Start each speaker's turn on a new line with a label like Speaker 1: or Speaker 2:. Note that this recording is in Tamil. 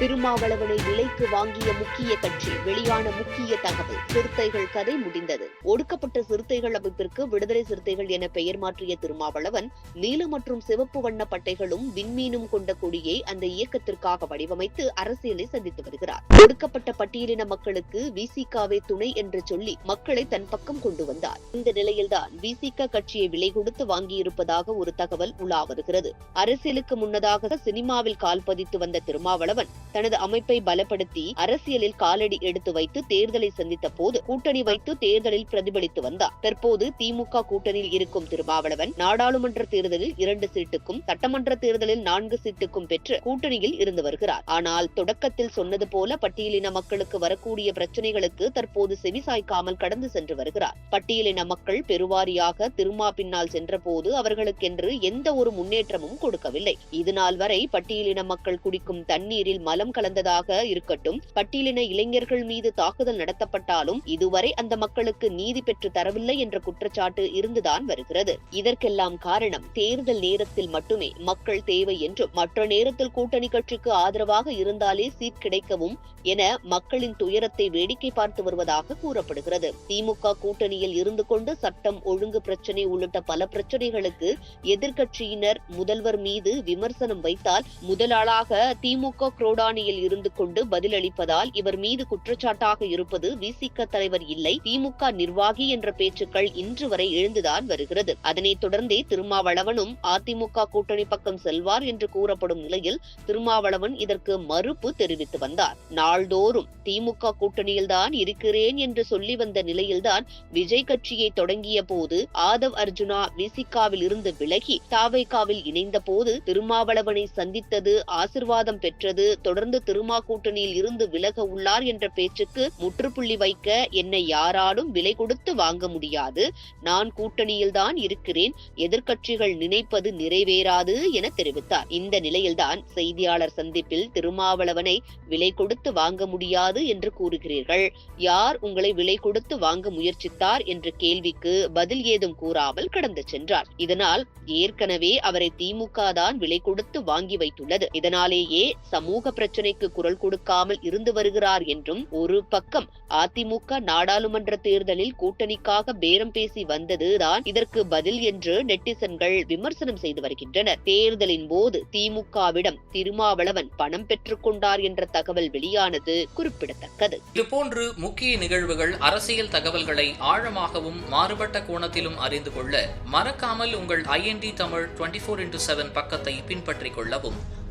Speaker 1: திருமாவளவனை விலைக்கு வாங்கிய முக்கிய கட்சி வெளியான முக்கிய தகவல் சிறுத்தைகள் கதை முடிந்தது. ஒடுக்கப்பட்ட சிறுத்தைகள் அமைப்பிற்கு விடுதலை சிறுத்தைகள் என பெயர் மாற்றிய திருமாவளவன் நீல மற்றும் சிவப்பு வண்ண பட்டைகளும் விண்மீனும் கொண்ட கொடியை அந்த இயக்கத்திற்காக வடிவமைத்து அரசியலை சந்தித்து வருகிறார். ஒடுக்கப்பட்ட பட்டியலின மக்களுக்கு விசிகாவே துணை என்று சொல்லி மக்களை தன் பக்கம் கொண்டு வந்தார். இந்த நிலையில்தான் விசிக கட்சியை விலை கொடுத்து வாங்கியிருப்பதாக ஒரு தகவல் உலா வருகிறது. அரசியலுக்கு முன்னதாக சினிமாவில் கால் பதித்து வந்த திருமாவளவன் தனது அமைப்பை பலப்படுத்தி அரசியலில் காலடி எடுத்து வைத்து தேர்தலை சந்தித்த போது கூட்டணி வைத்து தேர்தலில் பிரதிபலித்து வந்தார். தற்போது திமுக கூட்டணியில் இருக்கும் திருமாவளவன் நாடாளுமன்ற தேர்தலில் இரண்டு சீட்டுக்கும் சட்டமன்ற தேர்தலில் நான்கு சீட்டுக்கும் பெற்று கூட்டணியில் இருந்து வருகிறார். ஆனால் தொடக்கத்தில் சொன்னது போல பட்டியலின மக்களுக்கு வரக்கூடிய பிரச்சனைகளுக்கு தற்போது செவிசாய்க்காமல் கடந்து சென்று வருகிறார். பட்டியலின மக்கள் பெருவாரியாக திருமா பின்னால் சென்றபோது அவர்களுக்கென்று எந்த ஒரு முன்னேற்றமும் கொடுக்கவில்லை. இதுநாள் வரை பட்டியலின மக்கள் குடிக்கும் தண்ணீரில் மல மலம் கலந்ததாக இருக்கட்டும். பட்டியலின இளைஞர்கள் மீது தாக்குதல் நடத்தப்பட்டாலும் இதுவரை அந்த மக்களுக்கு நீதி பெற்று தரவில்லை என்ற குற்றச்சாட்டு இருந்துதான் வருகிறது. இதற்கெல்லாம் காரணம் தேர்தல் நேரத்தில் மட்டுமே மக்கள் தேவை என்றும் மற்ற நேரத்தில் கூட்டணி கட்சிக்கு ஆதரவாக இருந்தாலே சீட் கிடைக்கவும் என மக்களின் துயரத்தை வேடிக்கை பார்த்து வருவதாக கூறப்படுகிறது. திமுக கூட்டணியில் இருந்து கொண்டு சட்டம் ஒழுங்கு பிரச்சினை உள்ளிட்ட பல பிரச்சனைகளுக்கு எதிர்க்கட்சியினர் முதல்வர் மீது விமர்சனம் வைத்தால் முதலாளாக திமுக குரோடானியில் இருந்து கொண்டு பதிலளிப்பதால் இவர் மீது குற்றச்சாட்டாக இருப்பது விசிக தலைவர் இல்லை திமுக நிர்வாகி என்ற பேச்சுக்கள் இன்று வரை எழுந்துதான் வருகிறது. அதனைத் தொடர்ந்தே திருமாவளவனும் அதிமுக கூட்டணி பக்கம் செல்வார் என்று கூறப்படும் நிலையில் திருமாவளவன் இதற்கு மறுப்பு தெரிவித்து வந்தார். நாள்தோறும் திமுக கூட்டணியில்தான் இருக்கிறேன் என்று சொல்லி வந்த நிலையில்தான் விஜய் கட்சியை தொடங்கிய போது ஆதவ் அர்ஜுனா விசிகாவில் இருந்து விலகி தாவைக்காவில் இணைந்த போது திருமாவளவனை சந்தித்தது ஆசிர்வாதம் பெற்றது தொடர்ந்து திருமா கூட்டணியில் இருந்து விலக உள்ளார் என்ற பேச்சுக்கு முற்றுப்புள்ளி வைக்க என்னை யாராலும் விலை கொடுத்து வாங்க முடியாது. நான் கூட்டணியில்தான் இருக்கிறேன். எதிர்க்கட்சிகள் நினைப்பது நிறைவேறாது என தெரிவித்தார். இந்த நிலையில்தான் செய்தியாளர் சந்திப்பில் திருமாவளவனை விலை கொடுத்து வாங்க முடியாது என்று கூறுகிறீர்கள். யார் உங்களை விலை கொடுத்து வாங்க முயற்சித்தார் என்ற கேள்விக்கு பதில் ஏதும் கூறாமல் கடந்து சென்றார். இதனால் ஏற்கனவே அவரை திமுக தான் விலை கொடுத்து வாங்கி வைத்துள்ளது. இதனாலேயே சமூக பிரச்சனைக்கு குரல் கொடுக்காமல் இருந்து வருகிறார் என்றும் ஒரு பக்கம் அதிமுக நாடாளுமன்ற தேர்தலில் கூட்டணிக்காக பேரம் பேசி வந்ததுதான் இதற்கு பதில் என்று நெட்டிசன்கள் விமர்சனம் செய்து வருகின்றனர். தேர்தலின் போது திமுகவிடம் திருமாவளவன் பணம் பெற்றுக் கொண்டார் என்ற தகவல் வெளியானது குறிப்பிடத்தக்கது.
Speaker 2: இதுபோன்று முக்கிய நிகழ்வுகள் அரசியல் தகவல்களை ஆழமாகவும் மாறுபட்ட கோணத்திலும் அறிந்து கொள்ள மறக்காமல் உங்கள் IND Tamil twenty four into seven பக்கத்தை பின்பற்றிக் கொள்ளவும்.